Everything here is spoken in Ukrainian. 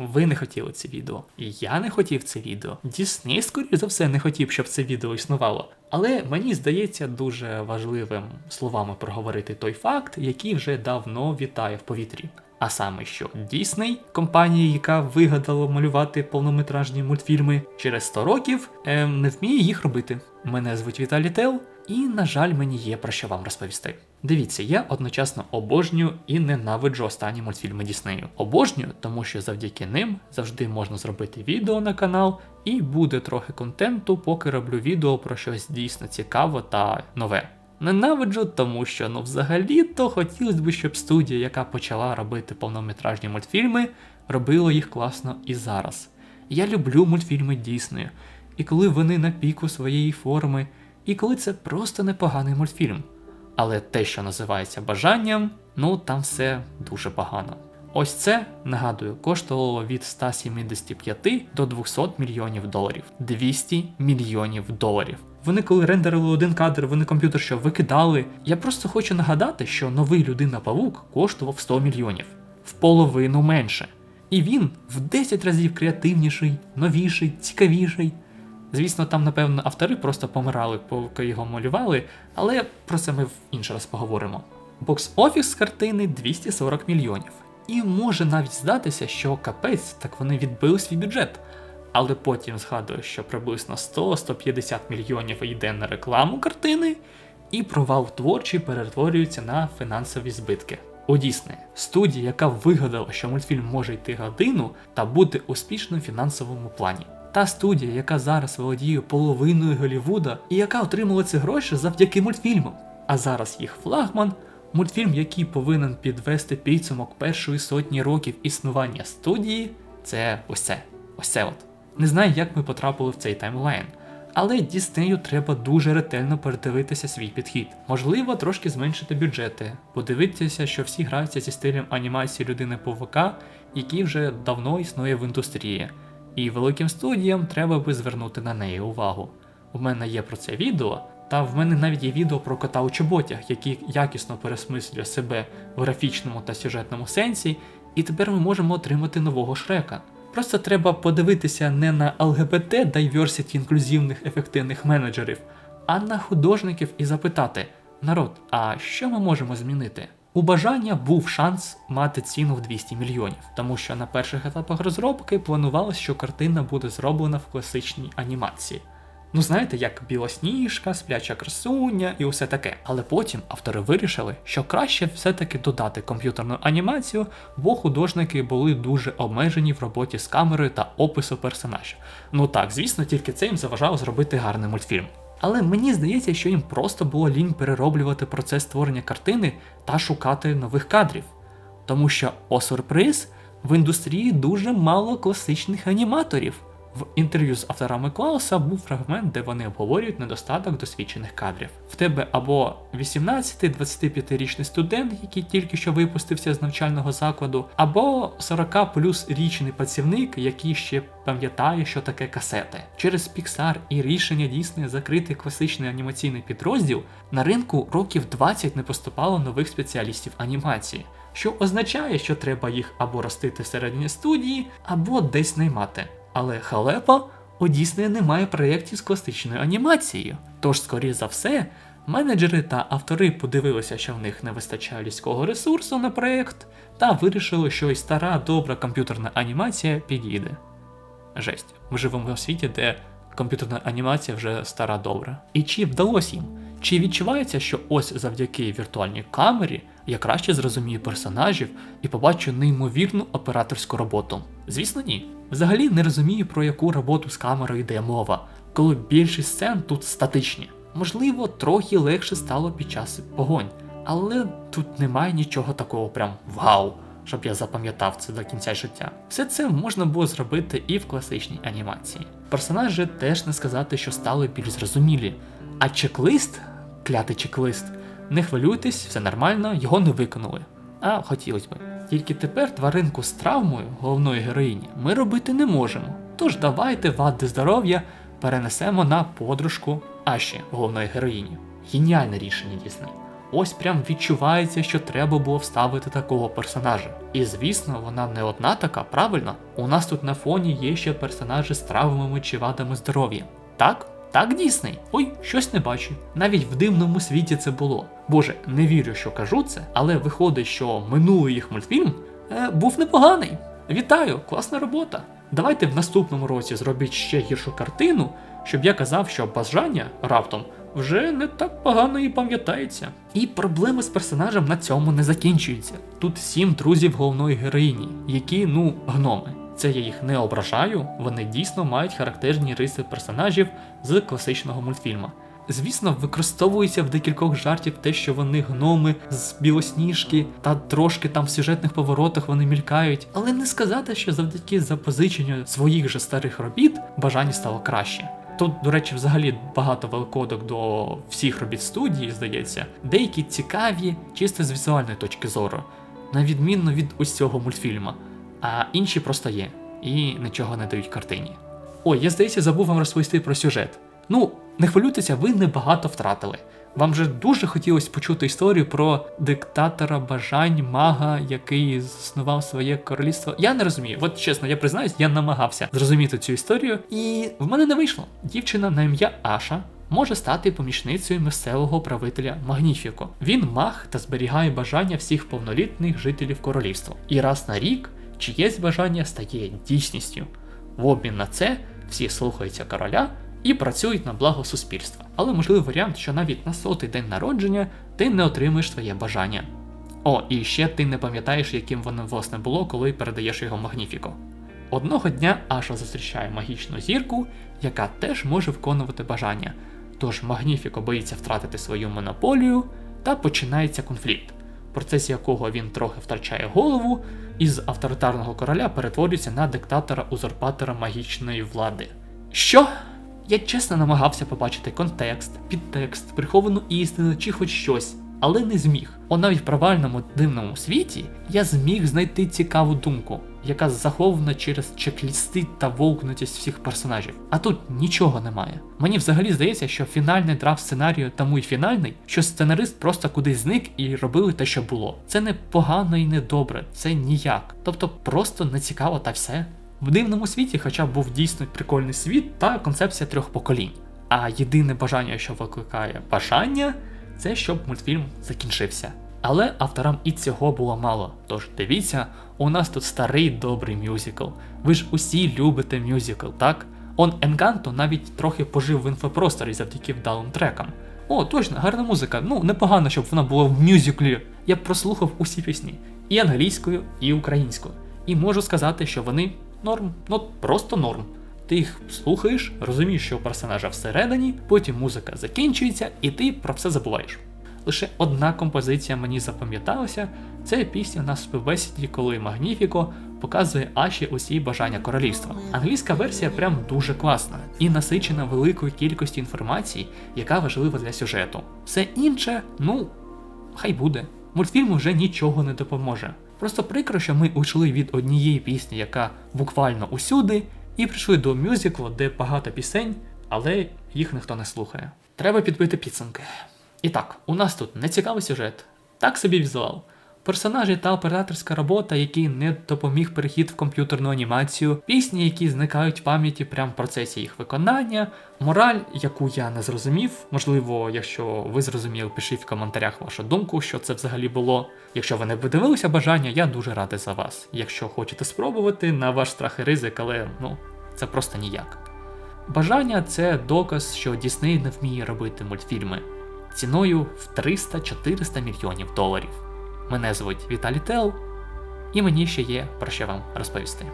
Ви не хотіли це відео. І я не хотів це відео. Дісней, скоріш за все, не хотів, щоб це відео існувало. Але мені здається дуже важливим словами проговорити той факт, який вже давно вітає в повітрі. А саме, що Дісней, компанія, яка вигадала малювати повнометражні мультфільми, через 100 років ем, не вміє їх робити. Мене звуть Віталій Тел, і, на жаль, мені є про що вам розповісти. Дивіться, я одночасно обожнюю і ненавиджу останні мультфільми Діснею. Обожнюю, тому що завдяки ним завжди можна зробити відео на канал, і буде трохи контенту, поки роблю відео про щось дійсно цікаве та нове. Ненавиджу, тому що ну взагалі-то хотілося б, щоб студія, яка почала робити повнометражні мультфільми, робила їх класно і зараз. Я люблю мультфільми Діснею, і коли вони на піку своєї форми, і коли це просто непоганий мультфільм. Але те, що називається бажанням, ну там все дуже погано. Ось це, нагадую, коштувало від 175 до 200 мільйонів доларів. 200 мільйонів доларів. Вони коли рендерили один кадр, вони комп'ютер що викидали. Я просто хочу нагадати, що новий людина-павук коштував 100 мільйонів, в половину менше. І він в 10 разів креативніший, новіший, цікавіший. Звісно, там, напевно, автори просто помирали, поки його малювали, але про це ми в інший раз поговоримо. Бокс-офіс з картини 240 мільйонів. І може навіть здатися, що капець, так вони відбили свій бюджет. Але потім згадую, що приблизно 100-150 мільйонів йде на рекламу картини, і провал творчий перетворюється на фінансові збитки. У Дісней студія, яка вигадала, що мультфільм може йти годину та бути успішним в фінансовому плані. Та студія, яка зараз володіє половиною Голлівуда і яка отримала ці гроші завдяки мультфільмам. А зараз їх флагман мультфільм, який повинен підвести підсумок першої сотні років існування студії, це ось це. От. Не знаю, як ми потрапили в цей таймлайн. Але Діснею треба дуже ретельно передивитися свій підхід. Можливо, трошки зменшити бюджети, подивитися, що всі граються зі стилем анімації людини павука, який вже давно існує в індустрії. І великим студіям треба би звернути на неї увагу. У мене є про це відео, та в мене навіть є відео про кота у чоботях, який якісно пересмислює себе в графічному та сюжетному сенсі, і тепер ми можемо отримати нового шрека. Просто треба подивитися не на ЛГБТ diversity інклюзивних ефективних менеджерів, а на художників і запитати: народ, а що ми можемо змінити? У бажання був шанс мати ціну в 200 мільйонів, тому що на перших етапах розробки планувалось, що картина буде зроблена в класичній анімації. Ну, знаєте, як білосніжка, спляча красуня і усе таке. Але потім автори вирішили, що краще все-таки додати комп'ютерну анімацію, бо художники були дуже обмежені в роботі з камерою та опису персонажів. Ну так, звісно, тільки це їм заважало зробити гарний мультфільм. Але мені здається, що їм просто було лінь перероблювати процес створення картини та шукати нових кадрів. Тому що, о сюрприз, в індустрії дуже мало класичних аніматорів. В інтерв'ю з авторами Клауса був фрагмент, де вони обговорюють недостаток досвідчених кадрів. В тебе або 18-25-річний студент, який тільки що випустився з навчального закладу, або 40 плюс річний працівник, який ще пам'ятає, що таке касети. Через Pixar і рішення Disney закрити класичний анімаційний підрозділ на ринку років 20 не поступало нових спеціалістів анімації. Що означає, що треба їх або ростити всередині студії, або десь наймати. Але халепа у Діснея немає проєктів з класичною анімацією. Тож, скоріше за все, менеджери та автори подивилися, що в них не вистачає людського ресурсу на проєкт, та вирішили, що і стара добра комп'ютерна анімація підійде. Жесть, ми живемо в світі, де комп'ютерна анімація вже стара добра. І чи вдалося їм? Чи відчувається, що ось завдяки віртуальній камері я краще зрозумію персонажів і побачу неймовірну операторську роботу? Звісно, ні. Взагалі не розумію, про яку роботу з камерою йде мова, коли більшість сцен тут статичні. Можливо, трохи легше стало під час погонь, але тут немає нічого такого прям вау, щоб я запам'ятав це до кінця життя. Все це можна було зробити і в класичній анімації. Персонажі теж не сказати, що стали більш зрозумілі. А чек-лист, клятий чек-лист, не хвилюйтесь, все нормально, його не виконали. А хотілося б. Тільки тепер тваринку з травмою головної героїні ми робити не можемо. Тож давайте вади здоров'я перенесемо на подружку Аші, головної героїні. Геніальне рішення Дісней. ось прям відчувається, що треба було вставити такого персонажа. І звісно, вона не одна така, правильно? У нас тут на фоні є ще персонажі з травмами чи вадами здоров'я. Так? Так, Дісней. Ой, щось не бачу. Навіть в дивному світі це було. Боже, не вірю, що кажу це, але виходить, що минулий їх мультфільм е, був непоганий. Вітаю, класна робота. Давайте в наступному році зробіть ще гіршу картину, щоб я казав, що бажання раптом вже не так погано і пам'ятається. І проблеми з персонажем на цьому не закінчуються. Тут сім друзів головної героїні, які, ну, гноми. Це я їх не ображаю, вони дійсно мають характерні риси персонажів з класичного мультфільма. Звісно, використовується в декількох жартів те, що вони гноми з білосніжки, та трошки там в сюжетних поворотах вони мількають, але не сказати, що завдяки запозиченню своїх же старих робіт бажання стало краще. Тут, до речі, взагалі багато великодок до всіх робіт студії, здається, деякі цікаві, чисто з візуальної точки зору, на відмінно від ось цього мультфільма, а інші просто є і нічого не дають картині. Ой, я здається, забув вам розповісти про сюжет. Ну, не хвилюйтеся, ви небагато втратили. Вам же дуже хотілося почути історію про диктатора бажань мага, який заснував своє королівство. Я не розумію. От чесно, я признаюсь, я намагався зрозуміти цю історію, і в мене не вийшло. Дівчина на ім'я Аша. Може стати помічницею місцевого правителя Магніфіко. Він маг та зберігає бажання всіх повнолітних жителів королівства. І раз на рік чиєсь бажання стає дійсністю. В обмін на це всі слухаються короля і працюють на благо суспільства. Але можливий варіант, що навіть на сотий день народження ти не отримуєш своє бажання. О, і ще ти не пам'ятаєш, яким воно власне було, коли передаєш його Магніфіко. Одного дня Аша зустрічає магічну зірку, яка теж може виконувати бажання. Тож Магніфіко боїться втратити свою монополію, та починається конфлікт, в процесі якого він трохи втрачає голову і з авторитарного короля перетворюється на диктатора-узурпатора магічної влади. Що? Я чесно намагався побачити контекст, підтекст, приховану істину чи хоч щось, але не зміг. О навіть в провальному дивному світі я зміг знайти цікаву думку, яка захована через чек-лісти та вовкнутість всіх персонажів. А тут нічого немає. Мені взагалі здається, що фінальний драфт сценарію тому й фінальний, що сценарист просто кудись зник і робили те, що було. Це не погано і не добре, це ніяк. Тобто просто не цікаво та все. В дивному світі, хоча б був дійсно прикольний світ та концепція трьох поколінь. А єдине бажання, що викликає бажання, це щоб мультфільм закінчився. Але авторам і цього було мало. Тож дивіться, у нас тут старий добрий мюзикл. Ви ж усі любите мюзикл, так? Он Енганто навіть трохи пожив в інфопросторі завдяки вдалим трекам. О, точно, гарна музика. Ну, непогано, щоб вона була в мюзиклі. Я прослухав усі пісні і англійською, і українською. І можу сказати, що вони норм, ну просто норм. Ти їх слухаєш, розумієш, що у персонажа всередині, потім музика закінчується, і ти про все забуваєш. Лише одна композиція мені запам'яталася це пісня на співбесіді, коли Магніфіко показує Аші усі бажання королівства. Англійська версія прям дуже класна і насичена великою кількістю інформації, яка важлива для сюжету. Все інше, ну, хай буде. Мультфільму вже нічого не допоможе. Просто прикро, що ми уйшли від однієї пісні, яка буквально усюди, і прийшли до мюзиклу, де багато пісень, але їх ніхто не слухає. Треба підбити підсумки. І так, у нас тут нецікавий сюжет, так собі візуал. Персонажі та операторська робота, які не допоміг перехід в комп'ютерну анімацію, пісні, які зникають в пам'яті прямо в процесі їх виконання, мораль, яку я не зрозумів. Можливо, якщо ви зрозуміли, пишіть в коментарях вашу думку, що це взагалі було. Якщо ви не подивилися бажання, я дуже радий за вас. Якщо хочете спробувати, на ваш страх і ризик, але ну це просто ніяк. Бажання це доказ, що Дісней не вміє робити мультфільми ціною в 300-400 мільйонів доларів. Мене звуть Віталій Тел, і мені ще є про що вам розповісти.